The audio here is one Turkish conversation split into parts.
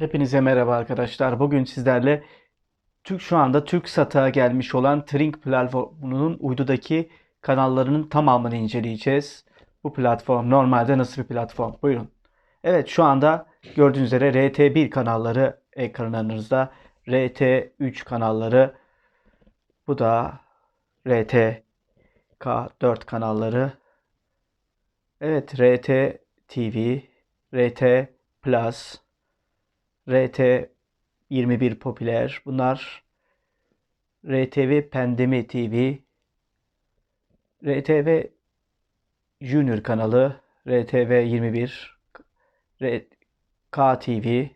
Hepinize merhaba arkadaşlar. Bugün sizlerle Türk şu anda TürkSat'a gelmiş olan Trink platformunun uydudaki kanallarının tamamını inceleyeceğiz. Bu platform normalde nasıl bir platform? Buyurun. Evet şu anda gördüğünüz üzere RT1 kanalları ekranlarınızda. RT3 kanalları. Bu da RTK4 kanalları. Evet RT TV, RT Plus, RT 21 popüler. Bunlar RTV Pandemi TV, RTV Junior kanalı, RTV 21, R- KTV,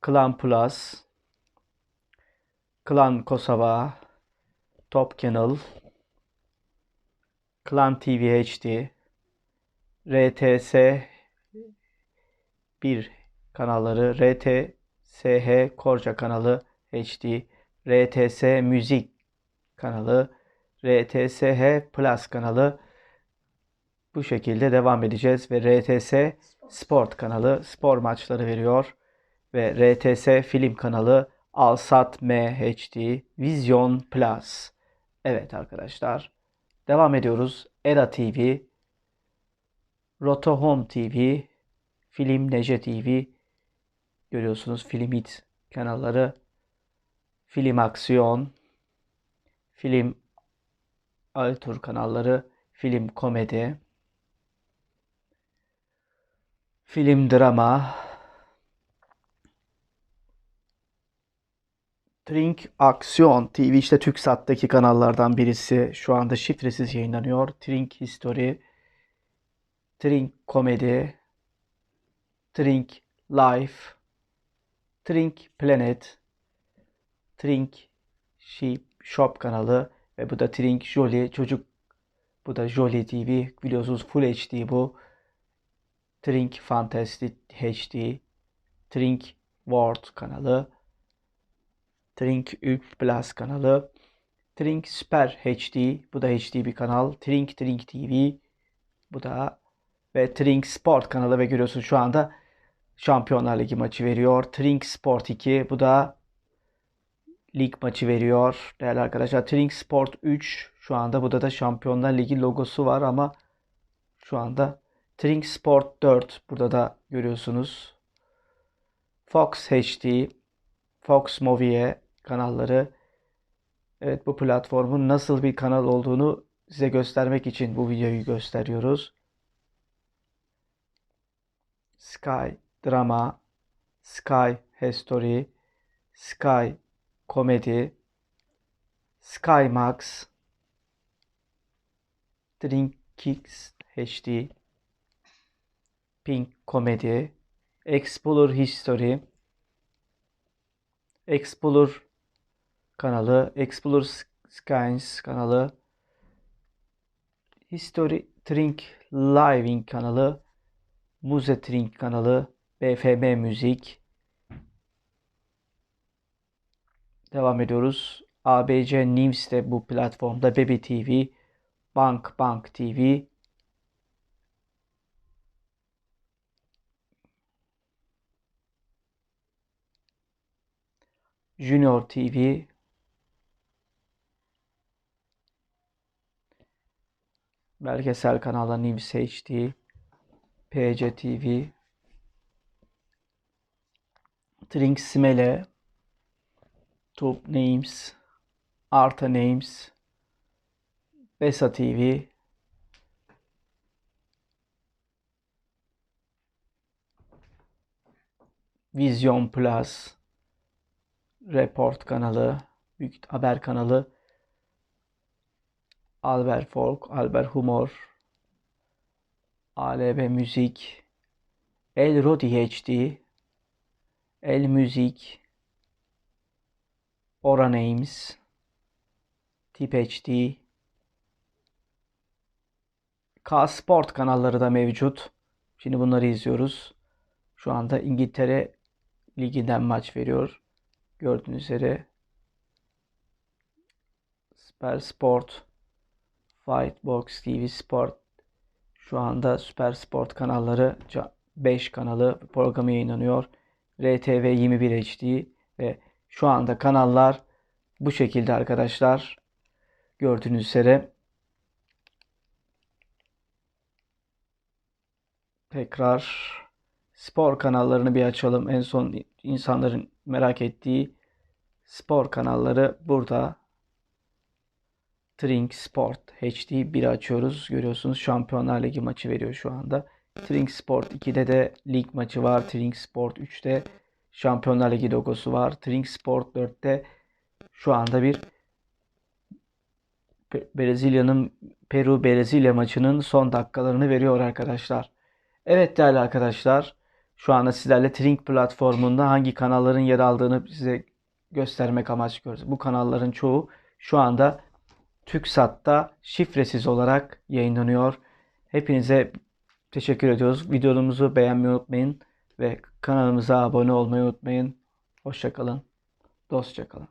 Klan Plus, Klan Kosova, Top Channel, Klan TV HD, RTS 1 kanalları, RTSH Korca kanalı HD, RTS Müzik kanalı, RTSH Plus kanalı bu şekilde devam edeceğiz ve RTS Sport kanalı spor maçları veriyor ve RTS Film kanalı Alsat MHD Vision Plus. Evet arkadaşlar devam ediyoruz. Era TV, Roto Home TV, Film Nece TV görüyorsunuz. Film Hit kanalları, Film Aksiyon, Film Altur kanalları, Film Komedi, Film Drama, Trink Aksiyon TV işte TürkSat'taki kanallardan birisi. Şu anda şifresiz yayınlanıyor. Trink History, Trink Komedi, Trink Life, Trink Planet, Trink Sheep Shop kanalı ve bu da Trink Jolly çocuk bu da Jolly TV biliyorsunuz Full HD bu. Trink Fantastic HD, Trink World kanalı, Trink 3 Plus kanalı, Trink Super HD bu da HD bir kanal, Trink Trink TV bu da ve Trink Sport kanalı ve görüyorsunuz şu anda Şampiyonlar Ligi maçı veriyor. Trink Sport 2 bu da lig maçı veriyor. Değerli arkadaşlar Trink Sport 3 şu anda burada da Şampiyonlar Ligi logosu var ama şu anda Trink Sport 4 burada da görüyorsunuz. Fox HD, Fox Movie kanalları. Evet bu platformun nasıl bir kanal olduğunu size göstermek için bu videoyu gösteriyoruz. Sky Drama, Sky History, Sky Comedy, Sky Max, Drink Kicks HD, Pink Comedy, Explorer History, Explorer kanalı, Explorer Skies kanalı, History Trink Living kanalı, Muze Trink kanalı, BFM Müzik. Devam ediyoruz. ABC News de bu platformda Baby TV, Bank Bank TV, Junior TV, belgesel kanalları News HD, PC TV, Trink Smele, Top Names, Arta Names, Besa TV, Vision Plus, Report kanalı, Büyük Haber kanalı, Albert Folk, Albert Humor, ALB Müzik, El Rodi HD, El Müzik, Ora Names, Tip HD, K Sport kanalları da mevcut. Şimdi bunları izliyoruz. Şu anda İngiltere Ligi'nden maç veriyor. Gördüğünüz üzere Süper Sport, Fightbox TV Sport şu anda Süper Sport kanalları 5 kanalı programı yayınlanıyor. RTV 21 HD ve şu anda kanallar bu şekilde arkadaşlar. Gördüğünüz üzere tekrar spor kanallarını bir açalım. En son insanların merak ettiği spor kanalları burada. Trink Sport HD 1'i açıyoruz. Görüyorsunuz Şampiyonlar Ligi maçı veriyor şu anda. Trink Sport 2'de de lig maçı var. Trink Sport 3'te Şampiyonlar Ligi logosu var. Trink Sport 4'te şu anda bir Brezilya'nın Peru Brezilya maçının son dakikalarını veriyor arkadaşlar. Evet değerli arkadaşlar, şu anda sizlerle Trink platformunda hangi kanalların yer aldığını size göstermek amaçlıyoruz. Bu kanalların çoğu şu anda TürkSat'ta şifresiz olarak yayınlanıyor. Hepinize teşekkür ediyoruz. Videomuzu beğenmeyi unutmayın ve kanalımıza abone olmayı unutmayın. Hoşça kalın. Dostça kalın.